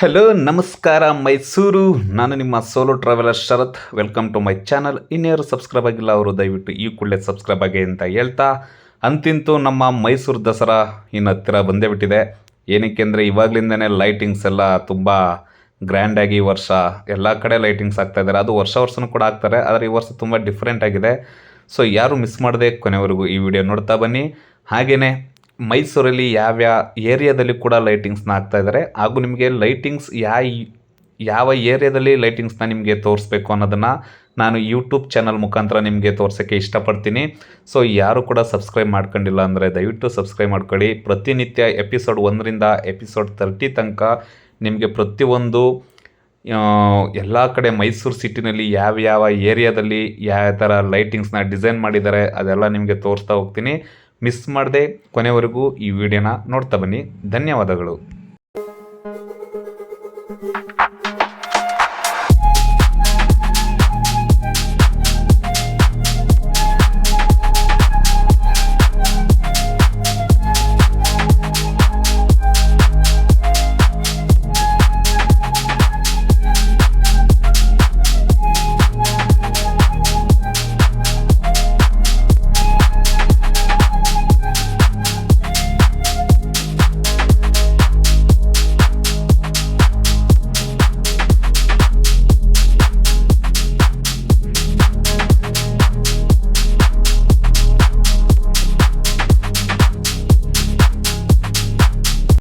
Hello ನಮಸ್ಕಾರ ಮೈಸೂರು. ನಾನು ನಿಮ್ಮ solo traveller Sharath. Welcome to my channel ಇನ್ಯಾರು ಸಬ್ಸ್ಕ್ರೈಬ್ ಆಗಿಲ್ಲ ಅವರು ದಯವಿಟ್ಟು ಈ ಕೂಡಲೇ ಸಬ್ಸ್ಕ್ರೈಬ್ ಆಗಿ ಅಂತ ಹೇಳ್ತಾ, ಅಂತಿಂತೂ ನಮ್ಮ ಮೈಸೂರು ದಸರಾ ಇನ್ನು ಹತ್ತಿರ ಬಂದೇ ಬಿಟ್ಟಿದೆ. ಏನಕ್ಕೆ ಅಂದರೆ ಇವಾಗಲಿಂದನೇ ಲೈಟಿಂಗ್ಸ್ ಎಲ್ಲ ತುಂಬ ಗ್ರ್ಯಾಂಡಾಗಿ ಈ ವರ್ಷ ಎಲ್ಲ ಕಡೆ ಲೈಟಿಂಗ್ಸ್ ಆಗ್ತಾ ಇದ್ದಾರೆ ಅದು ವರ್ಷ ವರ್ಷನೂ ಕೂಡ ಆಗ್ತಾರೆ, ಆದರೆ ಈ ವರ್ಷ ತುಂಬ ಡಿಫ್ರೆಂಟ್ ಆಗಿದೆ. ಸೊ ಯಾರು ಮಿಸ್ ಮಾಡದೆ ಕೊನೆವರೆಗೂ ಈ ವಿಡಿಯೋ ನೋಡ್ತಾ ಬನ್ನಿ. ಹಾಗೆಯೇ ಮೈಸೂರಲ್ಲಿ ಯಾವ್ಯಾವ ಏರಿಯಾದಲ್ಲಿ ಕೂಡ ಲೈಟಿಂಗ್ಸ್ನ ಹಾಕ್ತಾ ಇದ್ದಾರೆ ಹಾಗೂ ನಿಮಗೆ ಲೈಟಿಂಗ್ಸ್ ಯಾ ಯಾವ ಏರಿಯಾದಲ್ಲಿ ಲೈಟಿಂಗ್ಸ್ನ ನಿಮಗೆ ತೋರಿಸ್ಬೇಕು ಅನ್ನೋದನ್ನು ನಾನು ಯೂಟ್ಯೂಬ್ ಚಾನಲ್ ಮುಖಾಂತರ ನಿಮಗೆ ತೋರ್ಸೋಕ್ಕೆ ಇಷ್ಟಪಡ್ತೀನಿ. ಸೊ ಯಾರು ಕೂಡ ಸಬ್ಸ್ಕ್ರೈಬ್ ಮಾಡ್ಕೊಂಡಿಲ್ಲ ಅಂದರೆ ದಯವಿಟ್ಟು ಸಬ್ಸ್ಕ್ರೈಬ್ ಮಾಡ್ಕೊಳ್ಳಿ. ಪ್ರತಿನಿತ್ಯ ಎಪಿಸೋಡ್ ಒಂದರಿಂದ ಎಪಿಸೋಡ್ ತರ್ಟಿ ತನಕ ನಿಮಗೆ ಪ್ರತಿಯೊಂದು ಎಲ್ಲ ಕಡೆ ಮೈಸೂರು ಸಿಟಿನಲ್ಲಿ ಯಾವ ಯಾವ ಏರಿಯಾದಲ್ಲಿ ಯಾವ ಥರ ಲೈಟಿಂಗ್ಸ್ನ ಡಿಸೈನ್ ಮಾಡಿದ್ದಾರೆ ಅದೆಲ್ಲ ನಿಮಗೆ ತೋರಿಸ್ತಾ ಹೋಗ್ತೀನಿ. ಮಿಸ್ ಮಾಡದೆ ಕೊನೆವರೆಗೂ ಈ ವಿಡಿಯೋನ ನೋಡ್ತಾ ಬನ್ನಿ. ಧನ್ಯವಾದಗಳು.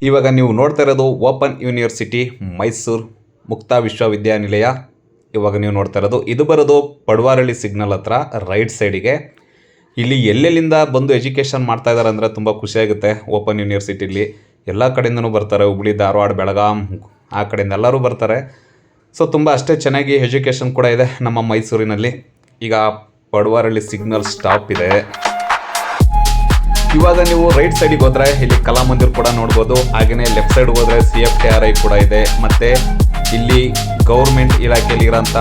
ಇವಾಗ ನೀವು ನೋಡ್ತಾ ಇರೋದು ಓಪನ್ ಯೂನಿವರ್ಸಿಟಿ ಮೈಸೂರು ಮುಕ್ತ ವಿಶ್ವವಿದ್ಯಾನಿಲಯ. ಇವಾಗ ನೀವು ನೋಡ್ತಾ ಇರೋದು, ಇದು ಬರೋದು ಪಡ್ವಾರಳ್ಳಿ ಸಿಗ್ನಲ್ ಹತ್ರ, ರೈಟ್ ಸೈಡಿಗೆ. ಇಲ್ಲಿ ಎಲ್ಲೆಲ್ಲಿಂದ ಬಂದು ಎಜುಕೇಷನ್ ಮಾಡ್ತಾ ಇದ್ದಾರೆ ಅಂದರೆ ತುಂಬ ಖುಷಿಯಾಗುತ್ತೆ ಓಪನ್ ಯೂನಿವರ್ಸಿಟಿಲಿ. ಎಲ್ಲ ಕಡೆಯಿಂದನೂ ಬರ್ತಾರೆ, ಹುಬ್ಳಿ, ಧಾರವಾಡ, ಬೆಳಗಾಂ, ಆ ಕಡೆಯಿಂದ ಎಲ್ಲರೂ ಬರ್ತಾರೆ. ಸೊ, ತುಂಬ ಅಷ್ಟೇ ಚೆನ್ನಾಗಿ ಎಜುಕೇಷನ್ ಕೂಡ ಇದೆ ನಮ್ಮ ಮೈಸೂರಿನಲ್ಲಿ. ಈಗ ಪಡ್ವಾರಳ್ಳಿ ಸಿಗ್ನಲ್ ಸ್ಟಾಪ್ ಇದೆ. ಇವಾಗ ನೀವು ರೈಟ್ ಸೈಡಿಗೆ ಹೋದ್ರೆ ಇಲ್ಲಿ ಕಲಾ ಮಂದಿರ್ ಕೂಡ ನೋಡ್ಬೋದು. ಹಾಗೆಯೇ ಲೆಫ್ಟ್ ಸೈಡ್ ಹೋದ್ರೆ C F T R I ಕೂಡ ಇದೆ. ಮತ್ತೆ ಇಲ್ಲಿ ಗೌರ್ಮೆಂಟ್ ಇಲಾಖೆಯಲ್ಲಿ ಇರೋಂಥ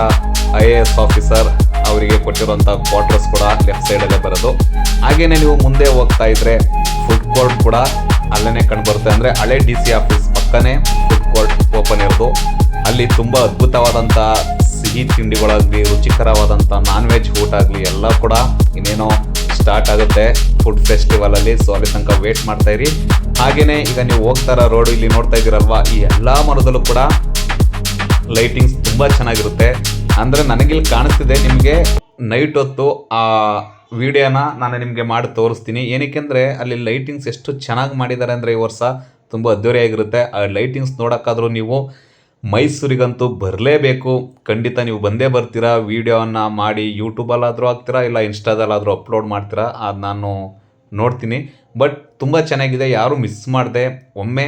ಐ ಎ ಎಸ್ ಆಫೀಸರ್ ಅವರಿಗೆ ಕೊಟ್ಟಿರುವಂಥ ಕ್ವಾರ್ಟರ್ಸ್ ಕೂಡ ಲೆಫ್ಟ್ ಸೈಡಲ್ಲೇ ಬರೋದು. ಹಾಗೆಯೇ ನೀವು ಮುಂದೆ ಹೋಗ್ತಾ ಇದ್ರೆ ಫುಡ್ ಕೋರ್ಟ್ ಕೂಡ ಅಲ್ಲೇ ಕಂಡುಬರುತ್ತೆ. ಅಂದರೆ ಹಳೆ ಡಿ ಸಿ ಆಫೀಸ್ ಪಕ್ಕನೇ ಫುಡ್ ಕೋರ್ಟ್ ಓಪನ್ ಇರೋದು. ಅಲ್ಲಿ ತುಂಬ ಅದ್ಭುತವಾದಂಥ ಸಿಹಿ ತಿಂಡಿಗಳಾಗಲಿ ರುಚಿಕರವಾದಂಥ ನಾನ್ ವೆಜ್ ಊಟ ಆಗಲಿ ಎಲ್ಲ ಕೂಡ ಇನ್ನೇನೋ ಸ್ಟಾರ್ಟ್ ಆಗುತ್ತೆ ಫುಡ್ ಫೆಸ್ಟಿವಲ್ ಅಲ್ಲಿ. ಸೊ ಅಲ್ಲಿ ತನಕ ವೇಟ್ ಮಾಡ್ತಾ ಇರಿ. ಹಾಗೇನೆ ಈಗ ನೀವು ಹೋಗ್ತಾರ ರೋಡ್ ಇಲ್ಲಿ ನೋಡ್ತಾ ಇದ್ದೀರಲ್ವಾ, ಈ ಎಲ್ಲಾ ಮರದಲ್ಲೂ ಕೂಡ ಲೈಟಿಂಗ್ಸ್ ತುಂಬಾ ಚೆನ್ನಾಗಿರುತ್ತೆ. ಅಂದ್ರೆ ನನಗಿಲ್ಲಿ ಕಾಣಿಸ್ತಿದೆ, ನಿಮಗೆ ನೈಟ್ ಹೊತ್ತು ಆ ವಿಡಿಯೋನ ನಾನು ನಿಮಗೆ ಮಾಡಿ ತೋರಿಸ್ತೀನಿ. ಏನಕ್ಕೆಂದ್ರೆ ಅಲ್ಲಿ ಲೈಟಿಂಗ್ಸ್ ಎಷ್ಟು ಚೆನ್ನಾಗಿ ಮಾಡಿದ್ದಾರೆ ಅಂದರೆ ಈ ವರ್ಷ ತುಂಬ ಅದ್ದೂರಿಯಾಗಿರುತ್ತೆ. ಆ ಲೈಟಿಂಗ್ಸ್ ನೋಡೋಕ್ಕಾದ್ರೂ ನೀವು ಮೈಸೂರಿಗಂತೂ ಬರಲೇಬೇಕು. ಖಂಡಿತ ನೀವು ಬಂದೇ ಬರ್ತೀರಾ, ವೀಡಿಯೋನ ಮಾಡಿ ಯೂಟ್ಯೂಬಲ್ಲಾದರೂ ಹಾಕ್ತೀರಾ, ಇಲ್ಲ ಇನ್ಸ್ಟಾದಲ್ಲಾದರೂ ಅಪ್ಲೋಡ್ ಮಾಡ್ತೀರಾ, ಅದು ನಾನು ನೋಡ್ತೀನಿ. ಬಟ್ ತುಂಬ ಚೆನ್ನಾಗಿದೆ, ಯಾರೂ ಮಿಸ್ ಮಾಡದೆ. ಒಮ್ಮೆ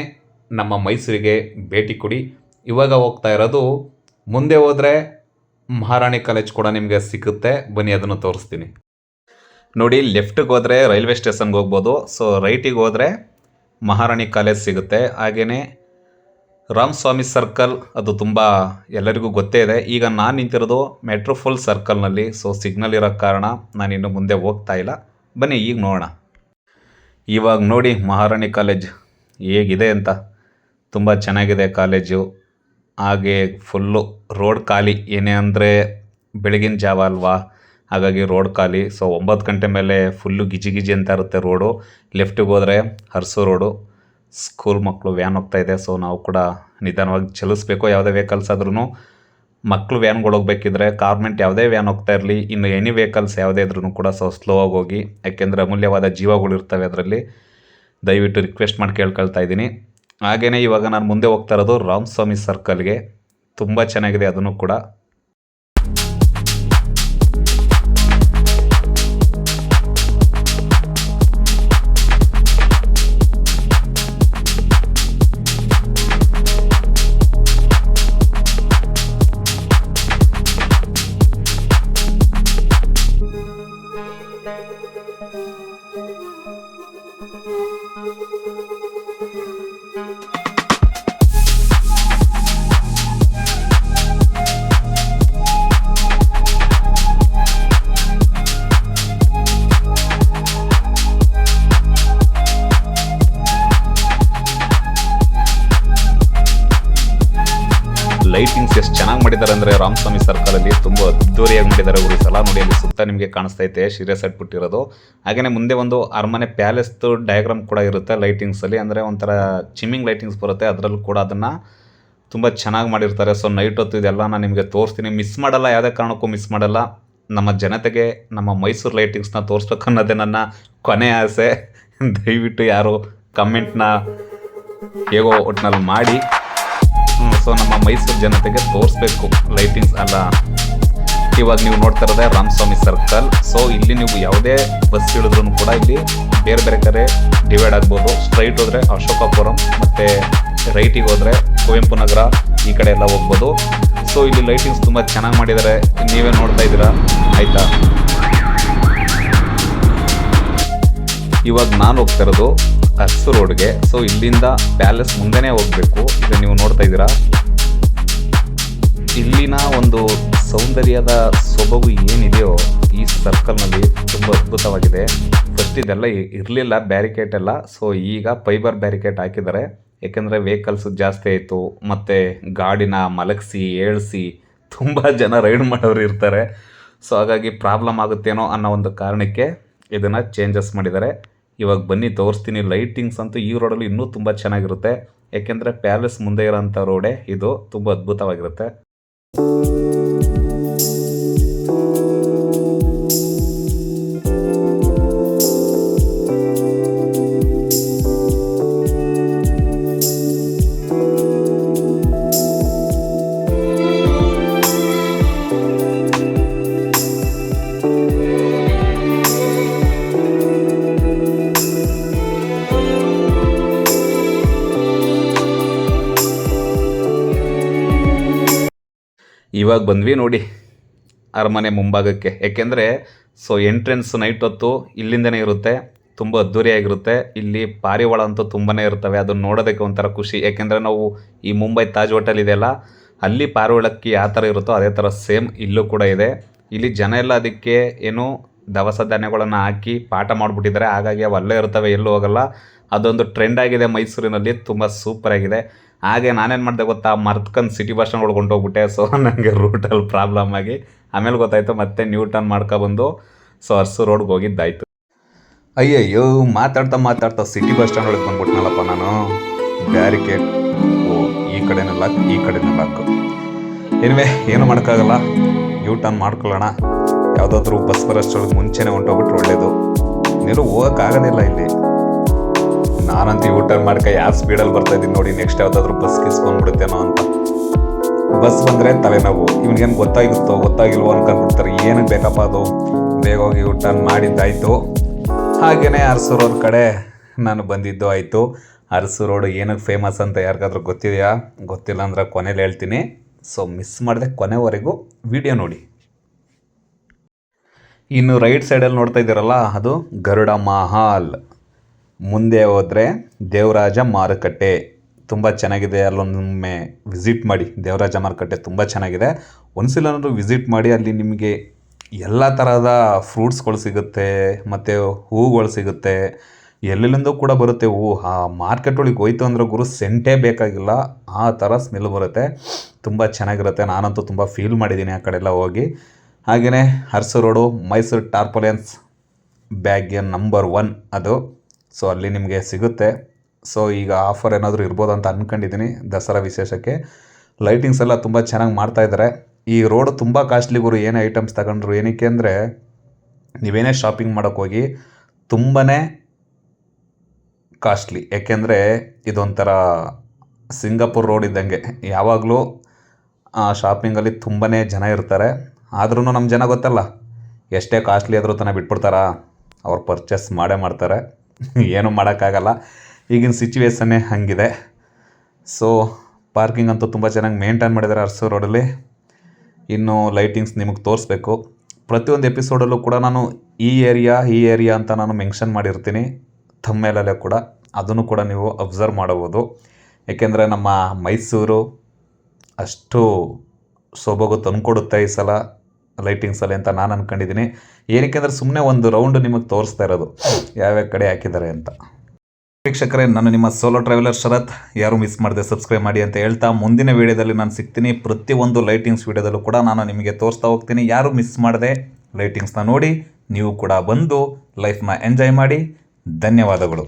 ನಮ್ಮ ಮೈಸೂರಿಗೆ ಭೇಟಿ ಕೊಡಿ. ಇವಾಗ ಹೋಗ್ತಾ ಇರೋದು, ಮುಂದೆ ಹೋದರೆ ಮಹಾರಾಣಿ ಕಾಲೇಜ್ ಕೂಡ ನಿಮಗೆ ಸಿಗುತ್ತೆ. ಬನ್ನಿ, ಅದನ್ನು ತೋರಿಸ್ತೀನಿ. ನೋಡಿ, ಲೆಫ್ಟಿಗೆ ಹೋದರೆ ರೈಲ್ವೆ ಸ್ಟೇಷನ್ಗೆ ಹೋಗ್ಬೋದು. ಸೊ, ರೈಟಿಗೆ ಹೋದರೆ ಮಹಾರಾಣಿ ಕಾಲೇಜ್ ಸಿಗುತ್ತೆ. ಹಾಗೆಯೇ ರಾಮಸ್ವಾಮಿ ಸರ್ಕಲ್, ಅದು ತುಂಬ ಎಲ್ಲರಿಗೂ ಗೊತ್ತೇ ಇದೆ. ಈಗ ನಾನು ನಿಂತಿರೋದು ಮೆಟ್ರೋಫುಲ್ ಸರ್ಕಲ್ನಲ್ಲಿ ಸೊ ಸಿಗ್ನಲ್ ಇರೋ ಕಾರಣ ನಾನು ಇನ್ನು ಮುಂದೆ ಹೋಗ್ತಾ ಇಲ್ಲ. ಬನ್ನಿ, ಈಗ ನೋಡೋಣ. ಇವಾಗ ನೋಡಿ ಮಹಾರಾಣಿ ಕಾಲೇಜ್ ಹೇಗಿದೆ ಅಂತ. ತುಂಬ ಚೆನ್ನಾಗಿದೆ ಕಾಲೇಜು. ಹಾಗೆ ಫುಲ್ಲು ರೋಡ್ ಖಾಲಿ. ಏನೇ ಅಂದರೆ ಬೆಳಗಿನ ಜಾವ ಅಲ್ವಾ? ಹಾಗಾಗಿ ರೋಡ್ ಖಾಲಿ. ಸೊ ಒಂಬತ್ತು ಗಂಟೆ ಮೇಲೆ ಫುಲ್ಲು ಗಿಜಿ ಗಿಜಿ ಅಂತ ಇರುತ್ತೆ ರೋಡು ಲೆಫ್ಟಿಗೆ ಹೋದರೆ ಹರ್ಸು ರೋಡು ಸ್ಕೂಲ್ ಮಕ್ಕಳು ವ್ಯಾನ್ ಹೋಗ್ತಾ ಇದೆ ಸೊ ನಾವು ಕೂಡ ನಿಧಾನವಾಗಿ ಚಲಿಸ್ಬೇಕು. ಯಾವುದೇ ವೆಹಿಕಲ್ಸ್ ಆದ್ರೂ ಮಕ್ಕಳು ವ್ಯಾನ್ಗಳು ಹೋಗ್ಬೇಕಿದ್ರೆ ಕಾರ್ಮೆಂಟ್ ಯಾವುದೇ ವ್ಯಾನ್ ಹೋಗ್ತಾ ಇರಲಿ, ಇನ್ನು ಎನಿ ವೆಹಿಕಲ್ಸ್ ಯಾವುದೇ ಇದ್ರೂ ಕೂಡ ಸೊ ಸ್ಲೋ ಆಗಿ ಹೋಗಿ, ಯಾಕೆಂದರೆ ಅಮೂಲ್ಯವಾದ ಜೀವಗಳು ಇರ್ತವೆ ಅದರಲ್ಲಿ. ದಯವಿಟ್ಟು ರಿಕ್ವೆಸ್ಟ್ ಮಾಡಿ ಕೇಳ್ಕೊಳ್ತಾ ಇದ್ದೀನಿ. ಹಾಗೆಯೇ ಇವಾಗ ನಾನು ಮುಂದೆ ಹೋಗ್ತಾ ಇರೋದು ರಾಮಸ್ವಾಮಿ ಸರ್ಕಲ್ಗೆ ತುಂಬ ಚೆನ್ನಾಗಿದೆ ಅದನ್ನು ಕೂಡ. ಲೈಟಿಂಗ್ಸ್ ಎಷ್ಟು ಚೆನ್ನಾಗಿ ಮಾಡಿದ್ದಾರೆ ಅಂದರೆ ರಾಮಸ್ವಾಮಿ ಸರ್ಕಲಲ್ಲಿ ತುಂಬ ಅದ್ದೂರಿಯಾಗಿ ಮಾಡಿದ್ದಾರೆ. ಗುರು ಸಲ ನೋಡಿ ಅಲ್ಲಿ ಸುತ್ತ ನಿಮಗೆ ಕಾಣಿಸ್ತಾ ಐತೆ ಶಿರಿಯಸ್ ಬಿಟ್ಟಿರೋದು. ಹಾಗೆಯೇ ಮುಂದೆ ಒಂದು ಅರಮನೆ ಪ್ಯಾಲೇಸ್ದು ಡಯಾಗ್ರಾಮ್ ಕೂಡ ಇರುತ್ತೆ ಲೈಟಿಂಗ್ಸಲ್ಲಿ ಅಂದರೆ ಒಂಥರ ಚಿಮ್ಮಿಂಗ್ ಲೈಟಿಂಗ್ಸ್ ಬರುತ್ತೆ. ಅದರಲ್ಲೂ ಕೂಡ ಅದನ್ನು ತುಂಬ ಚೆನ್ನಾಗಿ ಮಾಡಿರ್ತಾರೆ. ಸೊ ನೈಟ್ ಹೊತ್ತು ಇದೆಲ್ಲ ನಾನು ನಿಮಗೆ ತೋರಿಸ್ತೀನಿ. ಮಿಸ್ ಮಾಡಲ್ಲ, ಯಾವುದೇ ಕಾರಣಕ್ಕೂ ಮಿಸ್ ಮಾಡಲ್ಲ. ನಮ್ಮ ಜನತೆಗೆ, ನಮ್ಮ ಮೈಸೂರು ಲೈಟಿಂಗ್ಸ್ನ ತೋರಿಸ್ಬೇಕು ಅನ್ನೋದೇ ನನ್ನ ಕೊನೆ ಆಸೆ. ದಯವಿಟ್ಟು ಯಾರು ಕಮೆಂಟ್ನ ಹೇಗೋ ಒಟ್ಟಿನಲ್ಲಿ ಮಾಡಿ. ಸೊ ನಮ್ಮ ಮೈಸೂರು ಜನತೆಗೆ ತೋರಿಸ್ಬೇಕು. ಲೈಟಿಂಗ್ಸ್ ಅಲ್ಲ. ಇವಾಗ ನೀವು ನೋಡ್ತಾ ಇರೋದೇ ರಾಮಸ್ವಾಮಿ ಸರ್ಕಲ್ ಸೊ ಇಲ್ಲಿ ನೀವು ಯಾವುದೇ ಬಸ್ ಇಳಿದ್ರೂ ಕೂಡ ಇಲ್ಲಿ ಬೇರೆ ಬೇರೆ ಕಡೆ ಡಿವೈಡ್ ಆಗ್ಬೋದು. ಸ್ಟ್ರೈಟ್ ಹೋದರೆ ಅಶೋಕಪುರಂ, ಮತ್ತು ರೈಟಿಗೆ ಹೋದರೆ ಕುವೆಂಪು ನಗರ, ಈ ಕಡೆ ಎಲ್ಲ ಹೋಗ್ಬೋದು. ಸೊ ಇಲ್ಲಿ ಲೈಟಿಂಗ್ಸ್ ತುಂಬ ಚೆನ್ನಾಗಿ ಮಾಡಿದ್ದಾರೆ. ನೀವೇ ನೋಡ್ತಾ ಇದ್ದೀರಾ? ಆಯಿತಾ? ಇವಾಗ ನಾನು ಹೋಗ್ತಾ ಇರೋದು ಅರ್ಸು ರೋಡ್ಗೆ. ಸೊ ಇಲ್ಲಿಂದ ಪ್ಯಾಲೇಸ್ ಮುಂದೆನೇ ಹೋಗಬೇಕು. ಈಗ ನೀವು ನೋಡ್ತಾ ಇದ್ದೀರಾ? ಇಲ್ಲಿನ ಒಂದು ಸೌಂದರ್ಯದ ಸೊಬಗು ಏನಿದೆಯೋ ಈ ಸರ್ಕಲ್ನಲ್ಲಿ ತುಂಬ ಅದ್ಭುತವಾಗಿದೆ. ಫಸ್ಟ್ ಇದೆಲ್ಲ ಇರಲಿಲ್ಲ ಬ್ಯಾರಿಕೇಟ್ ಎಲ್ಲ. ಸೊ ಈಗ ಫೈಬರ್ ಬ್ಯಾರಿಕೇಟ್ ಹಾಕಿದ್ದಾರೆ. ಏಕೆಂದರೆ ವೆಹಿಕಲ್ಸ್ ಜಾಸ್ತಿ ಆಯಿತು. ಮತ್ತು ಗಾಡಿನ ಮಲಗಿಸಿ, ಏಳಿಸಿ ತುಂಬ ಜನ ರೈಡ್ ಮಾಡೋರು ಇರ್ತಾರೆ. ಸೊ ಹಾಗಾಗಿ ಪ್ರಾಬ್ಲಮ್ ಆಗುತ್ತೇನೋ ಅನ್ನೋ ಒಂದು ಕಾರಣಕ್ಕೆ ಇದನ್ನು ಚೇಂಜಸ್ ಮಾಡಿದ್ದಾರೆ. ಇವಾಗ ಬನ್ನಿ, ತೋರಿಸ್ತೀನಿ. ಲೈಟಿಂಗ್ಸ್ ಅಂತೂ ಈ ರೋಡಲ್ಲಿ ಇನ್ನೂ ತುಂಬ ಚೆನ್ನಾಗಿರುತ್ತೆ. ಯಾಕೆಂದರೆ ಪ್ಯಾಲೇಸ್ ಮುಂದೆ ಇರೋಂಥ ರೋಡೇ ಇದು ತುಂಬ ಅದ್ಭುತವಾಗಿರುತ್ತೆ. ಇವಾಗ ಬಂದ್ವಿ ನೋಡಿ ಅರಮನೆ ಮುಂಭಾಗಕ್ಕೆ. ಯಾಕೆಂದರೆ ಸೊ ಎಂಟ್ರೆನ್ಸ್ ನೈಟ್ ಹೊತ್ತು ಇಲ್ಲಿಂದನೇ ಇರುತ್ತೆ, ತುಂಬ ಅದ್ದೂರಿಯಾಗಿರುತ್ತೆ. ಇಲ್ಲಿ ಪಾರಿವಾಳ ಅಂತೂ ತುಂಬಾ ಇರ್ತವೆ, ಅದನ್ನು ನೋಡೋದಕ್ಕೆ ಒಂಥರ ಖುಷಿ. ಯಾಕೆಂದರೆ ನಾವು ಈ ಮುಂಬೈ ತಾಜ್ ಹೋಟೆಲ್ ಇದೆಯಲ್ಲ ಅಲ್ಲಿ ಪಾರಿವಾಳಕ್ಕೆ ಯಾವ ಥರ ಇರುತ್ತೋ ಅದೇ ಥರ ಸೇಮ್ ಇಲ್ಲೂ ಕೂಡ ಇದೆ. ಇಲ್ಲಿ ಜನ ಎಲ್ಲ ಅದಕ್ಕೆ ಏನು ದವಸ ಧಾನ್ಯಗಳನ್ನು ಹಾಕಿ ಪಾಠ ಮಾಡಿಬಿಟ್ಟಿದ್ದಾರೆ, ಹಾಗಾಗಿ ಅವು ಅಲ್ಲೇ ಇರ್ತವೆ, ಎಲ್ಲೂ ಹೋಗಲ್ಲ. ಅದೊಂದು ಟ್ರೆಂಡ್ ಆಗಿದೆ ಮೈಸೂರಿನಲ್ಲಿ, ತುಂಬ ಸೂಪರ್ ಆಗಿದೆ. ಹಾಗೆ ನಾನೇನು ಮಾಡಿದೆ ಗೊತ್ತಾ? ಮರ್ತ್ಕೊಂಡು ಸಿಟಿ ಬಸ್ ಸ್ಟ್ಯಾಂಡ್ ಒಳಗೆ ಹೊಂಟೋಗ್ಬಿಟ್ಟೆ ಸೊ ನನಗೆ ರೂಟಲ್ಲಿ ಪ್ರಾಬ್ಲಮ್ ಆಗಿ. ಆಮೇಲೆ ಗೊತ್ತಾಯಿತು, ಮತ್ತೆ ನ್ಯೂ ಟರ್ನ್ ಮಾಡ್ಕೊಬಂದು ಸೊ ಅರ್ಸು ರೋಡ್ಗೆ ಹೋಗಿದ್ದಾಯ್ತು. ಅಯ್ಯಯ್ಯೋ, ಮಾತಾಡ್ತಾ ಮಾತಾಡ್ತಾ ಸಿಟಿ ಬಸ್ ಸ್ಟ್ಯಾಂಡ್ ಒಳಗೆ ಬಂದ್ಬಿಟ್ನಲ್ಲಪ್ಪ ನಾನು. ಬ್ಯಾರಿಕೇಡ್ ಓ, ಈ ಕಡೆನೂ ಲಾಕ್ ಈ ಕಡೆನೂ ಲಾಕ್ ಏನಿವೆ ಏನು ಮಾಡೋಕ್ಕಾಗಲ್ಲ. ಯೂ ಟರ್ನ್ ಮಾಡ್ಕೊಳ್ಳೋಣ. ಯಾವುದಾದ್ರೂ ಬಸ್ ಬರೋಷ್ಟೊಳಗೆ ಮುಂಚೆನೇ ಹೊಂಟೋಗ್ಬಿಟ್ರೆ ಒಳ್ಳೇದು. ನೀರು ಹೋಗೋಕ್ಕಾಗೋದಿಲ್ಲ ಇಲ್ಲಿ. ನಾನಂತೂ ಯೂ ಟರ್ನ್ ಮಾಡ್ಕ ಯಾವ ಸ್ಪೀಡಲ್ಲಿ ಬರ್ತಾ ಇದ್ದೀನಿ ನೋಡಿ ನೆಕ್ಸ್ಟ್ ಯಾವುದಾದ್ರೂ ಬಸ್ ಕಿಸ್ಕೊಂಡ್ಬಿಡುತ್ತೇನೋ ಅಂತ. ಬಸ್ ಬಂದರೆ ತಲೆನೋವು ಇವ್ನಿಗೇನು ಗೊತ್ತಾಗಿರುತ್ತೋ ಗೊತ್ತಾಗಿಲ್ವೋ ಅನ್ಕೊಂಡ್ಬಿಡ್ತಾರೆ. ಏನಕ್ಕೆ ಬೇಕಪ್ಪ ಅದು? ಬೇಗ ಹೋಗಿ ಯೂ ಟರ್ನ್ ಮಾಡಿದ್ದಾಯಿತು. ಹಾಗೆಯೇ ಅರಸು ರೋಡ್ ಕಡೆ ನಾನು ಬಂದಿದ್ದು ಆಯಿತು. ಅರಸು ರೋಡ್ ಏನಕ್ಕೆ ಫೇಮಸ್ ಅಂತ ಯಾರಿಗಾದ್ರೂ ಗೊತ್ತಿದೆಯಾ? ಗೊತ್ತಿಲ್ಲ ಅಂದ್ರೆ ಕೊನೆಯಲ್ಲಿ ಹೇಳ್ತೀನಿ. ಸೊ ಮಿಸ್ ಮಾಡಿದೆ ಕೊನೆವರೆಗೂ ವಿಡಿಯೋ ನೋಡಿ. ಇನ್ನು ರೈಟ್ ಸೈಡಲ್ಲಿ ನೋಡ್ತಾ ಇದ್ದೀರಲ್ಲ, ಅದು ಗರುಡ ಮಹಾಲ್. ಮುಂದೆ ಹೋದರೆ ದೇವರಾಜ ಮಾರುಕಟ್ಟೆ. ತುಂಬ ಚೆನ್ನಾಗಿದೆ. ಅಲ್ಲೊಮ್ಮೆ ವಿಸಿಟ್ ಮಾಡಿ. ದೇವರಾಜ ಮಾರುಕಟ್ಟೆ ತುಂಬ ಚೆನ್ನಾಗಿದೆ. ಒಂದ್ಸಲನಾದ್ರೂ ವಿಸಿಟ್ ಮಾಡಿ, ಅಲ್ಲಿ ನಿಮಗೆ ಎಲ್ಲ ಥರದ ಫ್ರೂಟ್ಸ್ಗಳು ಸಿಗುತ್ತೆ, ಮತ್ತು ಹೂಗಳು ಸಿಗುತ್ತೆ. ಎಲ್ಲೆಲ್ಲಿಂದ ಕೂಡ ಬರುತ್ತೆ. ಹೂವು ಆ ಮಾರ್ಕೆಟ್ ಒಳಗೆ ಹೋಯ್ತು ಅಂದ್ರೆ ಗುರು ಸೆಂಟೇ ಬೇಕಾಗಿಲ್ಲ. ಆ ಥರ ಸ್ಮೆಲ್ ಬರುತ್ತೆ. ತುಂಬ ಚೆನ್ನಾಗಿರುತ್ತೆ. ನಾನಂತೂ ತುಂಬ ಫೀಲ್ ಮಾಡಿದ್ದೀನಿ ಆ ಕಡೆ ಎಲ್ಲ ಹೋಗಿ. ಹಾಗೆಯೇ ಹರ್ಸು ರೋಡು ಮೈಸೂರು ಟಾರ್ಪೊಲೆನ್ಸ್ ಬ್ಯಾಗ್ಗೆ ನಂಬರ್ ಒನ್ ಅದು. ಸೊ ಅಲ್ಲಿ ನಿಮಗೆ ಸಿಗುತ್ತೆ. ಸೊ ಈಗ ಆಫರ್ ಏನಾದರೂ ಇರ್ಬೋದು ಅಂತ ಅಂದ್ಕೊಂಡಿದ್ದೀನಿ ದಸರಾ ವಿಶೇಷಕ್ಕೆ. ಲೈಟಿಂಗ್ಸ್ ಎಲ್ಲ ತುಂಬ ಚೆನ್ನಾಗಿ ಮಾಡ್ತಾ ಇದ್ದಾರೆ ಈ ರೋಡ್ ತುಂಬ ಕಾಸ್ಟ್ಲಿ ಗುರು. ಏನೇ ಐಟಮ್ಸ್ ತಗೊಂಡ್ರು, ಏನಕ್ಕೆ ಅಂದರೆ ನೀವೇನೇ ಶಾಪಿಂಗ್ ಮಾಡೋಕ್ಕೆ ಹೋಗಿ ತುಂಬಾ ಕಾಸ್ಟ್ಲಿ ಯಾಕೆಂದರೆ ಇದೊಂಥರ ಸಿಂಗಾಪುರ್ ರೋಡ್ ಇದ್ದಂಗೆ. ಯಾವಾಗಲೂ ಶಾಪಿಂಗಲ್ಲಿ ತುಂಬಾ ಜನ ಇರ್ತಾರೆ. ಆದ್ರೂ ನಮ್ಮ ಜನ ಗೊತ್ತಲ್ಲ, ಎಷ್ಟೇ ಕಾಸ್ಟ್ಲಿ ಆದರೂ ತನ ಬಿಟ್ಬಿಡ್ತಾರಾ? ಅವ್ರು ಪರ್ಚೇಸ್ ಮಾಡೇ ಮಾಡ್ತಾರೆ. ಏನೂ ಮಾಡೋಕ್ಕಾಗಲ್ಲ. ಈಗಿನ ಸಿಚುವೇಸನ್ನೇ ಹಾಗಿದೆ. ಸೊ ಪಾರ್ಕಿಂಗ್ ಅಂತೂ ತುಂಬ ಚೆನ್ನಾಗಿ ಮೇಂಟೈನ್ ಮಾಡಿದ್ದಾರೆ ಅರಸು ರೋಡಲ್ಲಿ ಇನ್ನು ಲೈಟಿಂಗ್ಸ್ ನಿಮಗೆ ತೋರಿಸ್ಬೇಕು. ಪ್ರತಿಯೊಂದು ಎಪಿಸೋಡಲ್ಲೂ ಕೂಡ ನಾನು ಈ ಏರಿಯಾ ಈ ಏರಿಯಾ ಅಂತ ನಾನು ಮೆನ್ಷನ್ ಮಾಡಿರ್ತೀನಿ. ತಮ್ಮೇಲಲ್ಲೇ ಕೂಡ. ಅದನ್ನು ಕೂಡ ನೀವು ಅಬ್ಸರ್ವ್ ಮಾಡಬಹುದು. ಏಕೆಂದರೆ ನಮ್ಮ ಮೈಸೂರು ಅಷ್ಟು ಸೊಬಗು ತಂದುಕೊಡುತ್ತೆ ಈ ಸಲ ಲೈಟಿಂಗ್ಸಲ್ಲಿ ಅಂತ ನಾನು ಅಂದ್ಕೊಂಡಿದ್ದೀನಿ ಏನಕ್ಕೆ ಸುಮ್ಮನೆ ಒಂದು ರೌಂಡ್ ನಿಮಗೆ ತೋರಿಸ್ತಾ ಇರೋದು. ಯಾವ್ಯಾವ ಕಡೆ ಹಾಕಿದ್ದಾರೆ ಅಂತ. ವೀಕ್ಷಕರೇ, ನಾನು ನಿಮ್ಮ ಸೋಲೋ ಟ್ರಾವೆಲರ್ ಶರತ್. ಯಾರು ಮಿಸ್ ಮಾಡಿದೆ ಸಬ್ಸ್ಕ್ರೈಬ್ ಮಾಡಿ ಅಂತ ಹೇಳ್ತಾ ಮುಂದಿನ ವಿಡಿಯೋದಲ್ಲಿ ನಾನು ಸಿಗ್ತೀನಿ. ಪ್ರತಿಯೊಂದು ಲೈಟಿಂಗ್ಸ್ ವಿಡಿಯೋದಲ್ಲೂ ಕೂಡ ನಾನು ನಿಮಗೆ ತೋರಿಸ್ತಾ ಹೋಗ್ತೀನಿ. ಯಾರು ಮಿಸ್ ಮಾಡದೆ ಲೈಟಿಂಗ್ಸ್ನ ನೋಡಿ ನೀವು ಕೂಡ ಬಂದು ಲೈಫ್ನ ಎಂಜಾಯ್ ಮಾಡಿ. ಧನ್ಯವಾದಗಳು.